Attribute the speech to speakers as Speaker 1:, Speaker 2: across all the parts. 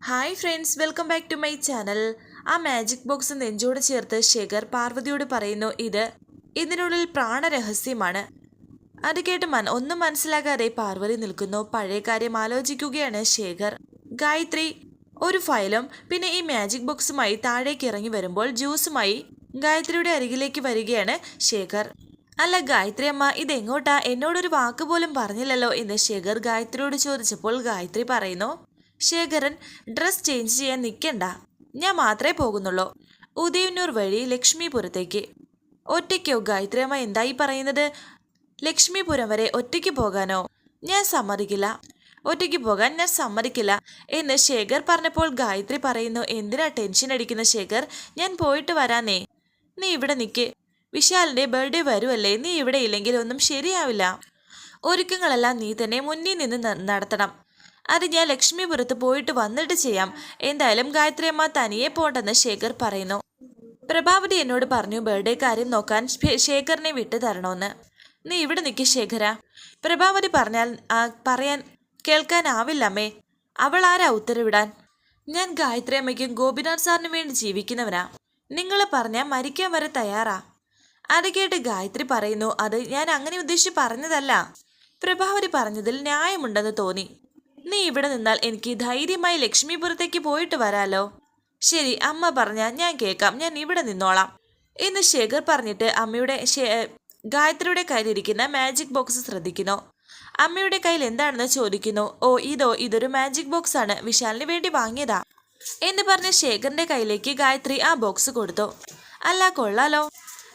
Speaker 1: Hi friends welcome back to my channel ആ magic box നെഞ്ചോട് ചേർത്ത് ശേഖർ പാർവതിയോട് പറയുന്നു ഇത് ഇതിനുള്ളിൽ പ്രാണരഹസ്യമാണ്. അത് കേട്ട് മൻ ഒന്നും മനസ്സിലാകാതെ പാർവതി നിൽക്കുന്നു. പഴയ കാര്യം ആലോചിക്കുകയാണ് ശേഖർ. ഗായത്രി ഒരു ഫയലും പിന്നെ ഈ മാജിക് ബോക്സുമായി താഴേക്ക് ഇറങ്ങി വരുമ്പോൾ ജ്യൂസുമായി ഗായത്രിയുടെ അരികിലേക്ക് വരികയാണ് ശേഖർ. അല്ല ഗായത്രി അമ്മ ഇതെങ്ങോട്ടാ? എന്നോടൊരു വാക്ക് പോലും പറഞ്ഞില്ലല്ലോ എന്ന് ശേഖർ ഗായത്രിയോട് ചോദിച്ചപ്പോൾ ഗായത്രി പറയുന്നു ശേഖരൻ ഡ്രസ് ചേഞ്ച് ചെയ്യാൻ നിൽക്കണ്ട ഞാൻ മാത്രമേ പോകുന്നുള്ളൂ. ഉദയന്നൂർ വഴി ലക്ഷ്മിപുരത്തേക്ക്. ഒറ്റയ്ക്കോ ഗായത്രിയമ്മ എന്തായി പറയുന്നത്? ലക്ഷ്മിപുരം വരെ ഒറ്റയ്ക്ക് പോകാനോ? ഞാൻ സമ്മതിക്കില്ല. ഒറ്റയ്ക്ക് പോകാൻ ഞാൻ സമ്മതിക്കില്ല എന്ന് ശേഖർ പറഞ്ഞപ്പോൾ ഗായത്രി പറയുന്നു എന്തിനാ ടെൻഷൻ അടിക്കുന്ന ശേഖർ? ഞാൻ പോയിട്ട് വരാനേ നീ ഇവിടെ നിൽക്ക് വിശാലിന്റെ ബർത്ത്ഡേ വരുമല്ലേ നീ ഇവിടെ ഇല്ലെങ്കിൽ ഒന്നും ശരിയാവില്ല. ഒരുക്കങ്ങളെല്ലാം നീ തന്നെ മുന്നിൽ നിന്ന് നടത്തണം. അത് ഞാൻ ലക്ഷ്മിപുരത്ത് പോയിട്ട് വന്നിട്ട് ചെയ്യാം. എന്തായാലും ഗായത്രി അമ്മ തനിയെ പോണ്ടെന്ന് ശേഖർ പറയുന്നു. പ്രഭാവതി എന്നോട് പറഞ്ഞു ബർത്ത്ഡേ കാര്യം നോക്കാൻ ശേഖറിനെ വിട്ടു തരണമെന്ന് നീ ഇവിടെ നിൽക്കി ശേഖര പ്രഭാവതി പറഞ്ഞാൽ പറയാൻ കേൾക്കാനാവില്ലമ്മേ. അവൾ ആരാ ഉത്തരവിടാൻ? ഞാൻ ഗായത്രി അമ്മയ്ക്കും ഗോപിനാഥ് സാറിനും വേണ്ടി ജീവിക്കുന്നവനാ. നിങ്ങൾ പറഞ്ഞാൽ മരിക്കാൻ വരെ തയ്യാറാ. അത് കേട്ട് ഗായത്രി പറയുന്നു അത് ഞാൻ അങ്ങനെ ഉദ്ദേശിച്ച് പറഞ്ഞതല്ല പ്രഭാവതി പറഞ്ഞതിൽ ന്യായമുണ്ടെന്ന് തോന്നി. നീ ഇവിടെ നിന്നാൽ എനിക്ക് ധൈര്യമായി ലക്ഷ്മിപുരത്തേക്ക് പോയിട്ട് വരാലോ. ശരി അമ്മ പറഞ്ഞാൽ ഞാൻ കേൾക്കാം. ഞാൻ ഇവിടെ നിന്നോളാം. എന്ന് ശേഖർ പറഞ്ഞിട്ട് അമ്മയുടെ ഗായത്രിയുടെ കയ്യിലിരിക്കുന്ന മാജിക് ബോക്സ് ശ്രദ്ധിക്കുന്നു. അമ്മയുടെ കയ്യിൽ എന്താണെന്ന് ചോദിക്കുന്നു. ഓ ഇതോ ഇതൊരു മാജിക് ബോക്സ് ആണ്. വിശാലിന് വേണ്ടി വാങ്ങിയതാ. എന്ന് പറഞ്ഞ് ശേഖറിന്റെ കയ്യിലേക്ക് ഗായത്രി ആ ബോക്സ് കൊടുത്തു. അല്ല കൊള്ളാലോ.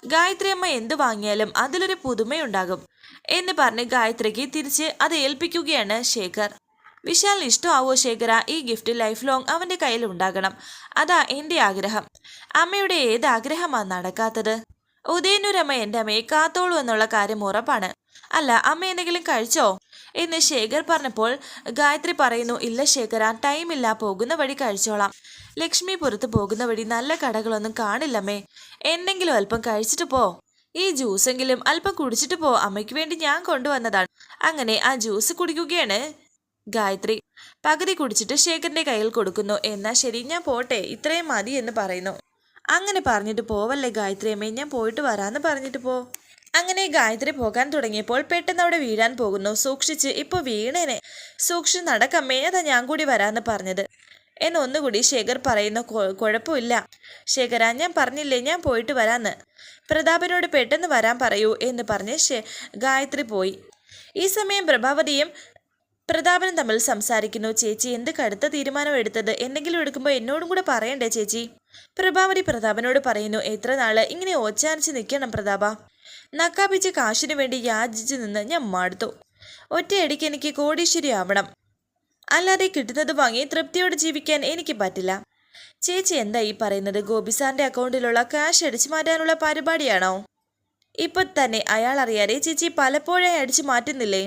Speaker 1: ഗായത്രി അമ്മ എന്ത് വാങ്ങിയാലും അതിലൊരു പുതുമയുണ്ടാകും. എന്ന് പറഞ്ഞ് ഗായത്രിക്ക് തിരിച്ച് അത് ഏൽപ്പിക്കുകയാണ് ശേഖർ. വിശാലിന് ഇഷ്ടമാവോ ശേഖര ഈ ഗിഫ്റ്റ് ലൈഫ് ലോങ് അവന്റെ കയ്യിൽ ഉണ്ടാകണം. അതാ എന്റെ ആഗ്രഹം. അമ്മയുടെ ഏത് ആഗ്രഹമാണ് നടക്കാത്തത്? ഉദയനൂരമ്മ എന്റെ അമ്മയെ കാത്തോളൂ എന്നുള്ള കാര്യം ഉറപ്പാണ്. അല്ല അമ്മ എന്തെങ്കിലും കഴിച്ചോ? എന്ന് ശേഖർ പറഞ്ഞപ്പോൾ ഗായത്രി പറയുന്നു ഇല്ല ശേഖര ടൈമില്ല പോകുന്ന വഴി കഴിച്ചോളാം. ലക്ഷ്മി പുറത്ത് പോകുന്ന വഴി നല്ല കടകളൊന്നും കാണില്ലമ്മേ. എന്തെങ്കിലും അല്പം കഴിച്ചിട്ട് പോ. ഈ ജ്യൂസെങ്കിലും അല്പം കുടിച്ചിട്ട് പോ. അമ്മയ്ക്ക് വേണ്ടി ഞാൻ കൊണ്ടുവന്നതാണ്. അങ്ങനെ ആ ജ്യൂസ് കുടിക്കുകയാണ് ഗായത്രി പകുതി കുടിച്ചിട്ട് ശേഖറിന്റെ കയ്യിൽ കൊടുക്കുന്നു. എന്നാ ശരി ഞാൻ പോട്ടെ ഇത്രയും മതി എന്ന് പറയുന്നു. അങ്ങനെ പറഞ്ഞിട്ട് പോവല്ലേ ഗായത്രി അമ്മേ ഞാൻ പോയിട്ട് വരാന്ന് പറഞ്ഞിട്ട് പോ. അങ്ങനെ ഗായത്രി പോകാൻ തുടങ്ങിയപ്പോൾ പെട്ടെന്ന് അവിടെ വീഴാൻ പോകുന്നു. സൂക്ഷിച്ച് ഇപ്പോൾ വീണേനെ. സൂക്ഷിച്ച് നടക്കമ്മേ അതാ ഞാൻ കൂടി വരാമെന്ന് പറഞ്ഞത്. എന്നൊന്നുകൂടി ശേഖർ പറയുന്നു. "കൊ- കുഴപ്പമില്ല. ശേഖര ഞാൻ പറഞ്ഞില്ലേ ഞാൻ പോയിട്ട് വരാന്ന്. പ്രതാപനോട് പെട്ടെന്ന് വരാൻ പറയൂ എന്ന് പറഞ്ഞ് ഗായത്രി പോയി. ഈ സമയം പ്രഭാവതിയും പ്രതാപനും തമ്മിൽ സംസാരിക്കുന്നു. ചേച്ചി എന്ത് കടുത്ത തീരുമാനം എടുത്തത്? എന്തെങ്കിലും എടുക്കുമ്പോൾ എന്നോടും കൂടെ പറയണ്ടേ ചേച്ചി? പ്രഭാവതി പ്രതാപനോട് പറയുന്നു എത്ര നാൾ? ഇങ്ങനെ ഓച്ചാനിച്ച് നിൽക്കണം പ്രതാപ. നക്കാപ്പിച്ച് കാശിനു വേണ്ടി യാചിച്ചു നിന്ന് ഞാൻ മാടുത്തു. ഒറ്റയടിക്ക് എനിക്ക് കോടീശ്വരി ആവണം. അല്ലാതെ കിട്ടുന്നത് വാങ്ങി തൃപ്തിയോടെ ജീവിക്കാൻ എനിക്ക് പറ്റില്ല. ചേച്ചി എന്താ ഈ പറയുന്നത്? ഗോപിസാറിന്റെ അക്കൗണ്ടിലുള്ള ക്യാഷ് അടിച്ചു മാറ്റാനുള്ള പരിപാടിയാണോ? ഇപ്പൊ തന്നെ അയാൾ അറിയാതെ ചേച്ചി പലപ്പോഴായി അടിച്ചു മാറ്റുന്നില്ലേ?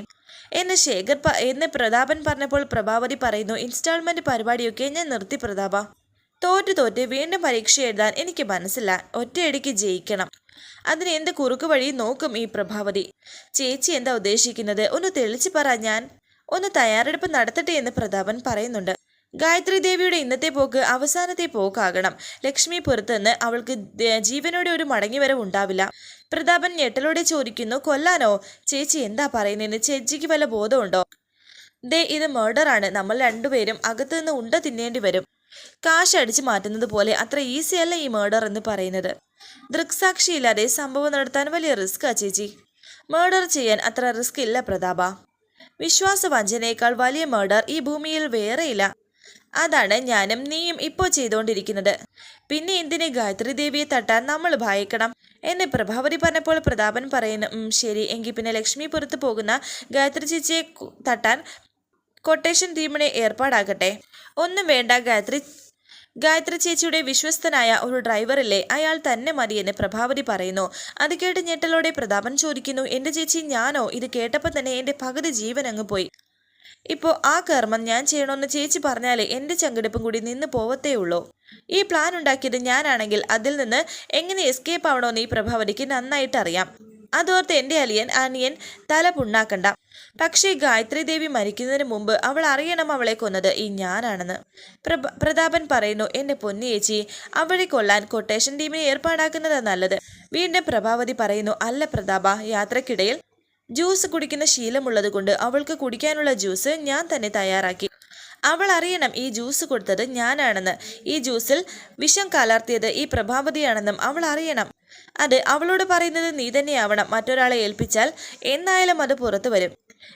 Speaker 1: എന്ന് ശേഖർ എന്ന് പ്രതാപൻ പറഞ്ഞപ്പോൾ പ്രഭാവതി പറയുന്നു ഇൻസ്റ്റാൾമെന്റ് പരിപാടിയൊക്കെ ഞാൻ നിർത്തി പ്രതാപ. തോറ്റ് തോറ്റ് വീണ്ടും പരീക്ഷ എഴുതാൻ എനിക്ക് മനസ്സില്ല. ഒറ്റയടിക്ക് ജയിക്കണം. അതിന് എന്ത് കുറുക്ക് വഴി നോക്കും ഈ പ്രഭാവതി. ചേച്ചി എന്താ ഉദ്ദേശിക്കുന്നത്? ഒന്ന് തെളിച്ചു പറ ഞാൻ. ഒന്ന് തയ്യാറെടുപ്പ് നടത്തട്ടെ എന്ന് പ്രതാപൻ പറയുന്നുണ്ട്. ഗായത്രി ദേവിയുടെ ഇന്നത്തെ പോക്ക് അവസാനത്തെ പോക്കാകണം. ലക്ഷ്മി പുറത്തുനിന്ന് അവൾക്ക് ജീവനോടെ ഒരു മടങ്ങിവരവ് ഉണ്ടാവില്ല. പ്രതാപൻ ഞെട്ടലോടെ ചോദിക്കുന്നു കൊല്ലാനോ? ചേച്ചി എന്താ പറയുന്നതെന്ന് ചേച്ചിക്ക് വല്ല ബോധമുണ്ടോ? ദേ ഇത് മേർഡറാണ് നമ്മൾ രണ്ടുപേരും അകത്തു നിന്ന് ഉണ്ട തിന്നേണ്ടി വരും. കാശ് അടിച്ചു മാറ്റുന്നത് പോലെ അത്ര ഈസി അല്ല ഈ മേർഡർ എന്ന് പറയുന്നത്. ദൃക്സാക്ഷിയില്ലാതെ സംഭവം നടത്താൻ വലിയ റിസ്ക്കാ ചേച്ചി. മേർഡർ ചെയ്യാൻ അത്ര റിസ്ക് ഇല്ല പ്രതാപ. വിശ്വാസവഞ്ചനയേക്കാൾ വലിയ മേർഡർ ഈ ഭൂമിയിൽ വേറെയില്ല. അതാണ് ഞാനും നീയും ഇപ്പോൾ ചെയ്തുകൊണ്ടിരിക്കുന്നത്. പിന്നെ എന്തിനെ ഗായത്രി ദേവിയെ തട്ടാൻ നമ്മൾ ഭയക്കണം? എന്ന് പ്രഭാവതി പറഞ്ഞപ്പോൾ പ്രതാപൻ പറയുന്നു "ഉം, ശരി. എങ്കിൽ പിന്നെ ലക്ഷ്മി പുറത്ത് പോകുന്ന ഗായത്രി ചേച്ചിയെ തട്ടാൻ കൊട്ടേഷൻ ടീമിനെ ഏർപ്പാടാക്കട്ടെ? ഒന്നും വേണ്ട ഗായത്രി. ഗായത്രി ചേച്ചിയുടെ വിശ്വസ്തനായ ഒരു ഡ്രൈവറല്ലേ? അയാൾ തന്നെ മതിയെന്ന് പ്രഭാവതി പറയുന്നു. അത് കേട്ട് ഞെട്ടലോടെ പ്രതാപൻ ചോദിക്കുന്നു എന്റെ ചേച്ചി ഞാനോ? ഇത് കേട്ടപ്പോൾ തന്നെ എന്റെ പകുതി ജീവൻ അങ്ങ് പോയി. ഇപ്പോൾ ആ കർമ്മം ഞാൻ ചെയ്യണമെന്ന് ചേച്ചി പറഞ്ഞാലേ എന്റെ ചങ്കെടുപ്പും കൂടി നിന്ന് പോവത്തേ ഉള്ളൂ ഈ പ്ലാൻ ഉണ്ടാക്കിയത് ഞാനാണെങ്കിൽ അതിൽ നിന്ന് എങ്ങനെ എസ്കേപ്പ് ആവണമെന്ന് ഈ പ്രഭാവതിക്ക് നന്നായിട്ട് അറിയാം. അതോർത്ത് എന്റെ അലിയൻ അനിയൻ തല പുണ്ണാക്കണ്ട. പക്ഷേ ഗായത്രി ദേവി മരിക്കുന്നതിന് മുമ്പ് അവൾ അറിയണം അവളെ കൊന്നത് ഈ ഞാനാണെന്ന്. പ്രതാപൻ പറയുന്നു എന്റെ പൊന്നിയേച്ചി അവളെ കൊള്ളാൻ കൊട്ടേഷൻ ടീമിനെ ഏർപ്പാടാക്കുന്നതാ നല്ലത്. വീണ്ടും പ്രഭാവതി പറയുന്നു അല്ല പ്രതാപ യാത്രക്കിടയിൽ ജ്യൂസ് കുടിക്കുന്ന ശീലമുള്ളത് കൊണ്ട് അവൾക്ക് കുടിക്കാനുള്ള ജ്യൂസ് ഞാൻ തന്നെ തയ്യാറാക്കി. അവൾ അറിയണം ഈ ജ്യൂസ് കൊടുത്തത് ഞാനാണെന്ന്. ഈ ജ്യൂസിൽ വിഷം കലർത്തിയത് ഈ പ്രഭാവതിയാണെന്നും അവൾ അറിയണം അത് അവളോട് പറയുന്നത് നീ തന്നെയാവണം. മറ്റൊരാളെ ഏൽപ്പിച്ചാൽ എന്നായാലും അത് പുറത്തു വരും.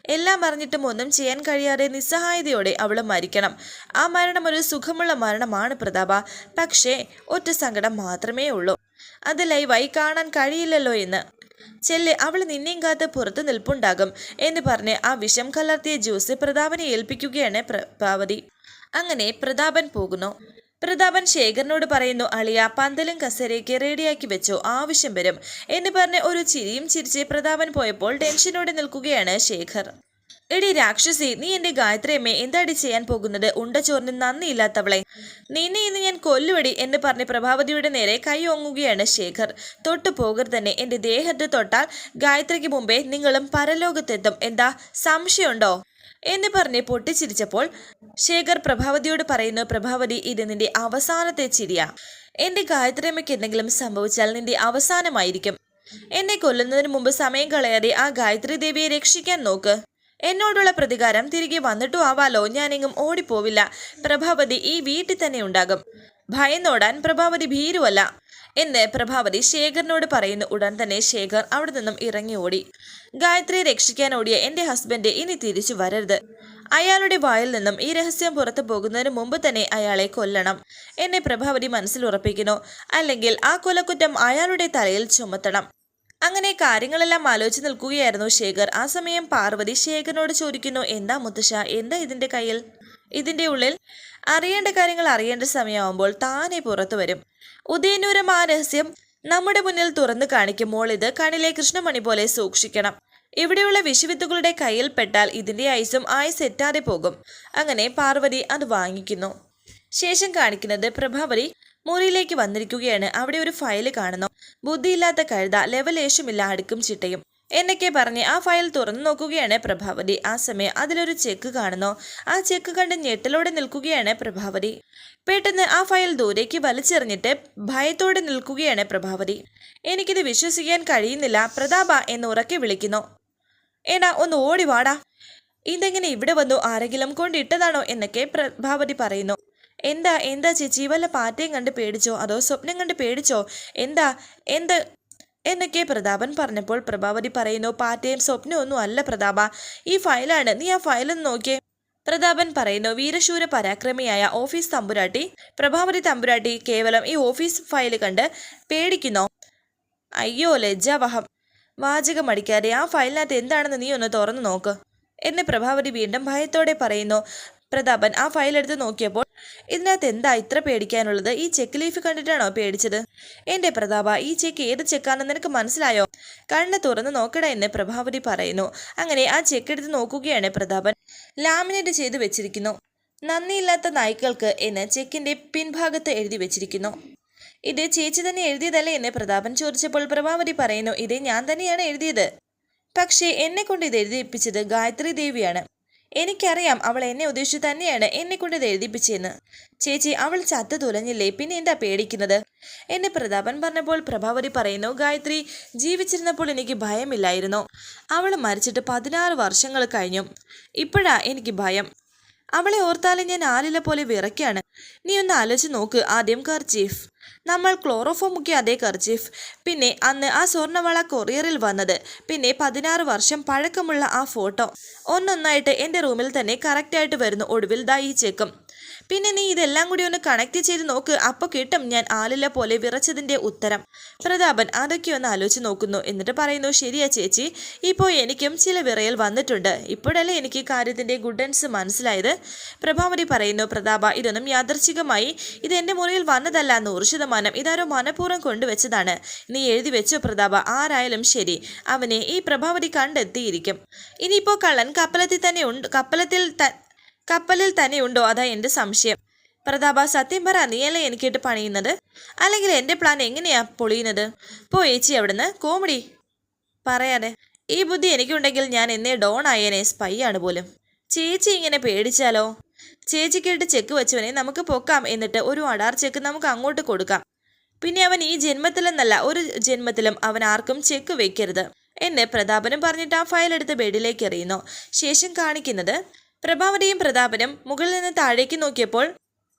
Speaker 1: എല്ലാം അറിഞ്ഞിട്ടും ഒന്നും ചെയ്യാൻ കഴിയാതെ നിസ്സഹായതയോടെ അവൾ മരിക്കണം. ആ മരണം ഒരു സുഖമുള്ള മരണമാണ് പ്രതാപ. പക്ഷേ ഒറ്റ സങ്കടം മാത്രമേ ഉള്ളൂ. അത് ലൈവായി കാണാൻ കഴിയില്ലല്ലോ എന്ന് ചെല്ല് അവൾ നിന്നെയും കാത്ത് പുറത്ത് നിൽപ്പുണ്ടാകും എന്ന് പറഞ്ഞ് ആ വിഷം കലർത്തിയ ജ്യൂസ് പ്രതാപനെ ഏൽപ്പിക്കുകയാണ് പ്രഭാവതി അങ്ങനെ പ്രതാപൻ പോകുന്നു. പ്രതാപൻ ശേഖരനോട് പറയുന്നു അളിയ പന്തലും കസേരയ്ക്ക് റെഡിയാക്കി വെച്ചോ ആവശ്യം വരും എന്ന് പറഞ്ഞ് ഒരു ചിരിയും ചിരിച്ച് പ്രതാപൻ പോയപ്പോൾ ടെൻഷനോടെ നിൽക്കുകയാണ് ശേഖർ. എടി രാക്ഷസി നീ എന്റെ ഗായത്രിയമ്മ എന്താടി ചെയ്യാൻ പോകുന്നത്? ഉണ്ട ചോറിന് നന്ദിയില്ലാത്തവളെ. നിന്നെ ഇന്ന് ഞാൻ കൊല്ലുവടി എന്ന് പറഞ്ഞ് പ്രഭാവതിയുടെ നേരെ കൈ ഓങ്ങുകയാണ് ശേഖർ. തൊട്ടു പോകരുതന്നെ എന്റെ ദേഹത്ത് തൊട്ടാൽ ഗായത്രിക്ക് മുമ്പേ നിങ്ങളും പരലോകത്തെത്തും. എന്താ സംശയമുണ്ടോ? എന്ന് പറഞ്ഞ് പൊട്ടിച്ചിരിച്ചപ്പോൾ ശേഖർ പ്രഭാവതിയോട് പറയുന്നു പ്രഭാവതി ഇത് നിന്റെ അവസാനത്തെ ചിരിയാ. എന്റെ ഗായത്രിയമ്മയ്ക്ക് എന്തെങ്കിലും സംഭവിച്ചാൽ നിന്റെ അവസാനമായിരിക്കും. എന്നെ കൊല്ലുന്നതിന് മുമ്പ് സമയം കളയാതെ ആ ഗായത്രി ദേവിയെ രക്ഷിക്കാൻ നോക്ക്. എന്നോടുള്ള പ്രതികാരം തിരികെ വന്നിട്ടു ആവാലോ ഞാനെങ്ങും ഓടിപ്പോവില്ല. പ്രഭാവതി ഈ വീട്ടിൽ തന്നെ ഉണ്ടാകും. ഭയന്നോടാൻ പ്രഭാവതി ഭീരുവല്ല എന്ന് പ്രഭാവതി ശേഖറിനോട് പറയുന്ന. ഉടൻ തന്നെ ശേഖർ അവിടെ നിന്നും ഇറങ്ങി ഓടി. ഗായത്രിയെ രക്ഷിക്കാൻ ഓടിയ എന്റെ ഹസ്ബൻഡ് ഇനി തിരിച്ചു വരരുത്. അയാളുടെ വായിൽ നിന്നും ഈ രഹസ്യം പുറത്തു പോകുന്നതിന് മുമ്പ് തന്നെ അയാളെ കൊല്ലണം എന്നെ പ്രഭാവതി മനസ്സിൽ ഉറപ്പിക്കുന്നു. അല്ലെങ്കിൽ ആ കൊലക്കുറ്റം അയാളുടെ തലയിൽ ചുമത്തണം. അങ്ങനെ കാര്യങ്ങളെല്ലാം ആലോചിച്ച് നിൽക്കുകയായിരുന്നു ശേഖർ. ആ സമയം പാർവതി ശേഖറിനോട് ചോദിക്കുന്നു എന്താ മുത്തശ്ശ എന്താ ഇതിന്റെ കയ്യിൽ? ഇതിന്റെ ഉള്ളിൽ അറിയേണ്ട കാര്യങ്ങൾ അറിയേണ്ട സമയമാകുമ്പോൾ താനെ പുറത്തു വരും. ഉദയനൂരം ആ രഹസ്യം നമ്മുടെ മുന്നിൽ തുറന്നു കാണിക്കുമ്പോൾ ഇത് കണിലെ കൃഷ്ണമണി പോലെ സൂക്ഷിക്കണം. ഇവിടെയുള്ള വിഷുവിത്തുകളുടെ കയ്യിൽ പെട്ടാൽ ഇതിന്റെ ഐസും ആയി സെറ്റാതെ പോകും. അങ്ങനെ പാർവതി അത് വാങ്ങിക്കുന്നു. ശേഷം കാണിക്കുന്നത് പ്രഭാവതി മുറിയിലേക്ക് വന്നിരിക്കുകയാണ്. അവിടെ ഒരു ഫയൽ കാണുന്നു. ബുദ്ധിയില്ലാത്ത കഴുത ലെവലേശമില്ല അടുക്കും ചിട്ടയും. എന്നൊക്കെ പറഞ്ഞ് ആ ഫയൽ തുറന്നു നോക്കുകയാണ് പ്രഭാവതി. ആ സമയം അതിലൊരു ചെക്ക് കാണുന്നു. ആ ചെക്ക് കണ്ട് ഞെട്ടലോടെ നിൽക്കുകയാണ് പ്രഭാവതി. പെട്ടെന്ന് ആ ഫയൽ ദൂരേക്ക് വലിച്ചെറിഞ്ഞിട്ട് ഭയത്തോടെ നിൽക്കുകയാണ് പ്രഭാവതി. എനിക്കിത് വിശ്വസിക്കാൻ കഴിയുന്നില്ല. പ്രതാപ എന്ന് ഉറക്കെ വിളിക്കുന്നു. ഏടാ ഒന്ന് ഓടി വാടാ. ഇതെങ്ങനെ ഇവിടെ വന്നു? ആരെങ്കിലും കൊണ്ടിട്ടതാണോ എന്നൊക്കെ പ്രഭാവതി പറയുന്നു. എന്താ എന്താ ചേച്ചി? വല്ല പാറ്റയും കണ്ട് പേടിച്ചോ? അതോ സ്വപ്നം കണ്ട് പേടിച്ചോ? എന്താ എന്ത്? എന്നൊക്കെ പ്രതാപൻ പറഞ്ഞപ്പോൾ പ്രഭാവതി പറയുന്നു പാറ്റയും സ്വപ്നമൊന്നും അല്ല പ്രതാപ. ഈ ഫയലാണ്. നീ ആ ഫയലൊന്ന് നോക്കിയേ. പ്രതാപൻ പറയുന്നു വീരശൂര പരാക്രമിയായ ഓഫീസ് തമ്പുരാട്ടി പ്രഭാവതി തമ്പുരാട്ടി കേവലം ഈ ഓഫീസ് ഫയൽ കണ്ട് പേടിക്കുന്നോ? അയ്യോ ലജ്ജാവഹം. വാചകം അടിക്കാതെ ആ ഫയലിനകത്ത് എന്താണെന്ന് നീ ഒന്ന് തുറന്നു നോക്ക്. എന്ന് പ്രഭാവതി വീണ്ടും ഭയത്തോടെ പറയുന്നു പ്രതാപൻ ആ ഫയൽ എടുത്ത് നോക്കിയപ്പോൾ ഇതിനകത്ത് എന്താ ഇത്ര പേടിക്കാനുള്ളത്? ഈ ചെക്ക് ലീഫ് കണ്ടിട്ടാണോ പേടിച്ചത്? എന്റെ പ്രതാപ ഈ ചെക്ക് ഏത് ചെക്കാണെന്ന് നിനക്ക് മനസ്സിലായോ? കണ്ണ് തുറന്ന് നോക്കട എന്ന് പ്രഭാവതി പറയുന്നു. അങ്ങനെ ആ ചെക്ക് എടുത്ത് നോക്കുകയാണ് പ്രതാപൻ. ലാമിനേറ്റ് ചെയ്ത് വെച്ചിരിക്കുന്നു. നന്ദിയില്ലാത്ത നായ്ക്കൾക്ക് എന്ന് ചെക്കിന്റെ പിൻഭാഗത്ത് എഴുതി വെച്ചിരിക്കുന്നു. ഇത് ചേച്ചി തന്നെ എഴുതിയതല്ലേ എന്ന് പ്രതാപൻ ചോദിച്ചപ്പോൾ പ്രഭാവതി പറയുന്നു ഇത് ഞാൻ തന്നെയാണ് എഴുതിയത്. പക്ഷേ എന്നെ കൊണ്ട് ഇത് എഴുതിപ്പിച്ചത് ഗായത്രി ദേവിയാണ്. എനിക്കറിയാം അവൾ എന്നെ ഉദ്ദേശിച്ചു തന്നെയാണ് എന്നെ കൊണ്ട് ഇത് എഴുതിപ്പിച്ചതെന്ന്. ചേച്ചി അവൾ ചത്തു തുലഞ്ഞില്ലേ? പിന്നെ എന്താ പേടിക്കുന്നത്? എന്നെ പ്രതാപൻ പറഞ്ഞപ്പോൾ പ്രഭാവതി പറയുന്നു ഗായത്രി ജീവിച്ചിരുന്നപ്പോൾ എനിക്ക് ഭയമില്ലായിരുന്നു. അവൾ മരിച്ചിട്ട് പതിനാറ് വർഷങ്ങൾ കഴിഞ്ഞു. ഇപ്പോഴാ എനിക്ക് ഭയം. അവളെ ഓർത്താലും ഞാൻ ആലില പോലെ വിറയ്ക്കാണ്. നീ ഒന്ന് ആലോചിച്ച് നോക്ക് ആദ്യം കർച്ചീഫ്. നമ്മൾ ക്ലോറോഫോം മുക്കിയ അതേ കർച്ചീഫ്. പിന്നെ അന്ന് ആ സ്വർണവള കൊറിയറിൽ വന്നത്. പിന്നെ പതിനാറ് വർഷം പഴക്കമുള്ള ആ ഫോട്ടോ. ഒന്നൊന്നായിട്ട് എന്റെ റൂമിൽ തന്നെ കറക്റ്റായിട്ട് വരുന്നു ഒടുവിൽ ദാ ഈ ചെക്കും. പിന്നെ നീ ഇതെല്ലാം കൂടി ഒന്ന് കണക്ട് ചെയ്ത് നോക്ക്. അപ്പോൾ കിട്ടും. ഞാൻ ആലില പോലെ വിറച്ചതിന്റെ ഉത്തരം. പ്രതാപൻ അതൊക്കെ ഒന്ന് ആലോചിച്ച് നോക്കുന്നു. എന്നിട്ട് പറയുന്നു ശരിയാ ചേച്ചി ഇപ്പോൾ എനിക്കും ചില വിറയൽ വന്നിട്ടുണ്ട്. ഇപ്പോഴല്ലേ എനിക്ക് കാര്യത്തിന്റെ ഗുഡൻസ് മനസ്സിലായത്? പ്രഭാവതി പറയുന്നു പ്രതാപ ഇതൊന്നും യാദർച്ഛികമായി ഇത് എന്റെ മുറിയിൽ വന്നതല്ല. നൂറ് ശതമാനം ഇതാരോ മനഃപൂർവം കൊണ്ടുവച്ചതാണ്. നീ എഴുതി വെച്ചോ പ്രതാപ. ആരായാലും ശരി. അവനെ ഈ പ്രഭാവതി കണ്ടെത്തിയിരിക്കും. ഇനിയിപ്പോൾ കള്ളൻ കപ്പലത്തിൽ തന്നെ ഉണ്ട്. കപ്പലത്തിൽ കപ്പലിൽ തന്നെയുണ്ടോ അതാ എന്റെ സംശയം. പ്രതാപ സത്യം പറ നീയല്ലേ എനിക്കിട്ട് പണിയുന്നത്? അല്ലെങ്കിൽ എന്റെ പ്ലാൻ എങ്ങനെയാ പൊളിയുന്നത്? പോ ഏച്ചി അവിടുന്ന് കോമഡി പറയാതെ. ഈ ബുദ്ധി എനിക്കുണ്ടെങ്കിൽ ഞാൻ എന്നേ ഡോൺ ആയേനെ സ്പൈ ആണ് പോലും. ചേച്ചി ഇങ്ങനെ പേടിച്ചാലോ? ചേച്ചിക്കിട്ട് ചെക്ക് വെച്ചവനെ നമുക്ക് പൊക്കാം എന്നിട്ട് ഒരു അടാർ ചെക്ക് നമുക്ക് അങ്ങോട്ട് കൊടുക്കാം. പിന്നെ അവൻ ഈ ജന്മത്തിലെന്നല്ല ഒരു ജന്മത്തിലും അവൻ ആർക്കും ചെക്ക് വെക്കരുത്. എന്നെ പ്രതാപനും പറഞ്ഞിട്ട് ആ ഫയൽ എടുത്ത് ബെഡിലേക്ക് എറിയുന്നു. ശേഷം കാണിക്കുന്നത് പ്രഭാവതിയും പ്രതാപനും മുകളിൽ നിന്ന് താഴേക്ക് നോക്കിയപ്പോൾ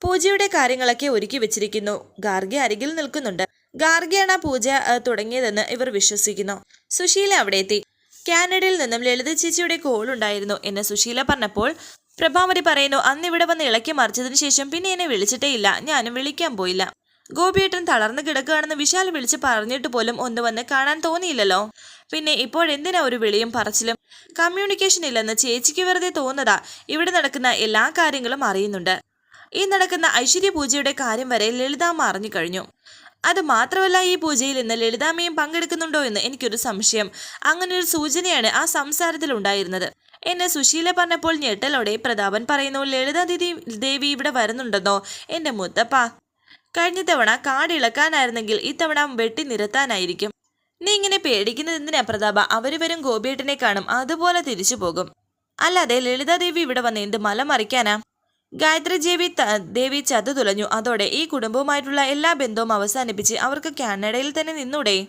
Speaker 1: പൂജയുടെ കാര്യങ്ങളൊക്കെ ഒരുക്കി വെച്ചിരിക്കുന്നു. ഗാർഗി അരികിൽ നിൽക്കുന്നുണ്ട്. ഗാർഗിയാണ് ആ പൂജ തുടങ്ങിയതെന്ന് ഇവർ വിശ്വസിക്കുന്നു. സുശീല അവിടെ എത്തി. കാനഡയിൽ നിന്നും ലളിത ചേച്ചിയുടെ കോൾ ഉണ്ടായിരുന്നു എന്ന് സുശീല പറഞ്ഞപ്പോൾ പ്രഭാവതി പറയുന്നു അന്ന് ഇവിടെ വന്ന് ഇളക്കി മറിച്ചതിന് ശേഷം പിന്നെ എന്നെ വിളിച്ചിട്ടേ ഇല്ല. ഞാനും വിളിക്കാൻ പോയില്ല. ഗോപിയേട്ടൻ തളർന്നു കിടക്കുകയാണെന്ന് വിശാൽ വിളിച്ച് പറഞ്ഞിട്ട് പോലും ഒന്ന് വന്ന് കാണാൻ തോന്നിയില്ലല്ലോ. പിന്നെ ഇപ്പോഴെന്തിനാ ഒരു വിളിയും പറച്ചിലും? കമ്മ്യൂണിക്കേഷൻ ഇല്ലെന്ന് ചേച്ചിക്ക് വെറുതെ തോന്നുന്നതാ. ഇവിടെ നടക്കുന്ന എല്ലാ കാര്യങ്ങളും അറിയുന്നുണ്ട്. ഈ നടക്കുന്ന ഐശ്വര്യ പൂജയുടെ കാര്യം വരെ ലളിതാമ്മ അറിഞ്ഞു കഴിഞ്ഞു. അത് മാത്രമല്ല ഈ പൂജയിൽ ഇന്ന് ലളിതാമ്മയും പങ്കെടുക്കുന്നുണ്ടോ എന്ന് എനിക്കൊരു സംശയം. അങ്ങനെ ഒരു സൂചനയാണ് ആ സംസാരത്തിൽ ഉണ്ടായിരുന്നത്. എന്നെ സുശീല പറഞ്ഞപ്പോൾ ഞെട്ടലോടെ പ്രതാപൻ പറയുന്നു ലളിത ദേവി ദേവി ഇവിടെ വരുന്നുണ്ടെന്നോ? എന്റെ മുത്തപ്പ. കഴിഞ്ഞ തവണ കാടിളക്കാനായിരുന്നെങ്കിൽ ഇത്തവണ വെട്ടി നിരത്താനായിരിക്കും. നീ ഇങ്ങനെ പേടിക്കുന്നത് എന്തിനാ പ്രതാപ? അവർ വരും ഗോപിയേട്ടനെ കാണും. അതുപോലെ തിരിച്ചു പോകും. അല്ലാതെ ലളിതാദേവി ഇവിടെ വന്ന് എന്ത് മല മറിക്കാനാ? ഗായത്രി ദേവി ദേവി ചതു തുലഞ്ഞു. അതോടെ ഈ കുടുംബവുമായിട്ടുള്ള എല്ലാ ബന്ധവും അവസാനിപ്പിച്ച് അവർക്ക് കാനഡയിൽ തന്നെ നിന്നൂടെ?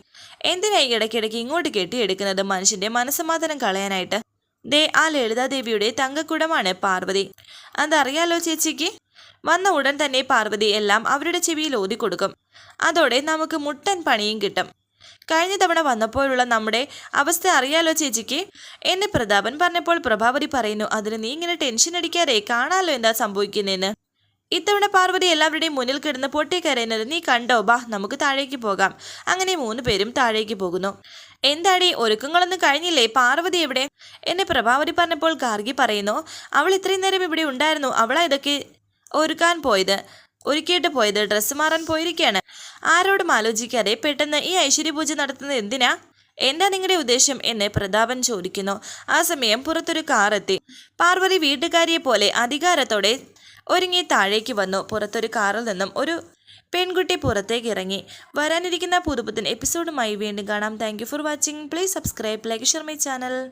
Speaker 1: എന്തിനായി ഇടയ്ക്കിടയ്ക്ക് ഇങ്ങോട്ട് കെട്ടിയെടുക്കുന്നത് മനുഷ്യന്റെ മനസ്സമാധാനം കളയാനായിട്ട്? ദേ ആ ലളിതാദേവിയുടെ തങ്കക്കുടമാണ് പാർവതി. അതറിയാലോ ചേച്ചിക്ക്? വന്ന ഉടൻ തന്നെ പാർവതി എല്ലാം അവരുടെ ചെവിയിൽ ഓതിക്കൊടുക്കും. അതോടെ നമുക്ക് മുട്ടൻ പണിയും കിട്ടും. കഴിഞ്ഞ തവണ വന്നപ്പോഴുള്ള നമ്മുടെ അവസ്ഥ അറിയാലോ ചേച്ചിക്ക്? എന്നെ പ്രതാപൻ പറഞ്ഞപ്പോൾ പ്രഭാവതി പറയുന്നു അതിന് നീ ഇങ്ങനെ ടെൻഷൻ അടിക്കാതെ കാണാലോ എന്താ സംഭവിക്കുന്നതെന്ന് ഇത്തവണ പാർവതി എല്ലാവരുടെയും മുന്നിൽ കിടന്ന് പൊട്ടിക്കരയുന്നത് നീ കണ്ടോ? ബാ നമുക്ക് താഴേക്ക് പോകാം. അങ്ങനെ മൂന്ന് പേരും താഴേക്ക് പോകുന്നു. എന്താടി ഒരുക്കങ്ങളൊന്നും കഴിഞ്ഞില്ലേ? പാർവതി എവിടെ? എന്നെ പ്രഭാവതി പറഞ്ഞപ്പോൾ ഗാർഗി പറയുന്നു അവൾ ഇത്രയും നേരം ഇവിടെ ഉണ്ടായിരുന്നു. അവളാ ഇതൊക്കെ ഒരുക്കാൻ പോയത്. ഒരുക്കിയിട്ട് പോയത്. ഡ്രസ്സ് മാറാൻ പോയിരിക്കുകയാണ് ആരോടും ആലോചിക്കാതെ പെട്ടെന്ന് ഈ ഐശ്വര്യ പൂജ നടത്തുന്നത് എന്തിനാ? എന്താ നിങ്ങളുടെ ഉദ്ദേശം എന്ന് പ്രതാപൻ ചോദിക്കുന്നു. ആ സമയം പുറത്തൊരു കാറെത്തി പാർവതി വീട്ടുകാരിയെ പോലെ അധികാരത്തോടെ ഒരുങ്ങി താഴേക്ക് വന്നു. പുറത്തൊരു കാറിൽ നിന്നും ഒരു പെൺകുട്ടി പുറത്തേക്ക് ഇറങ്ങി. വരാനിരിക്കുന്ന പുതുപുത്തൻ എപ്പിസോഡുമായി വീണ്ടും കാണാം. Thank for watching please subscribe like share my channel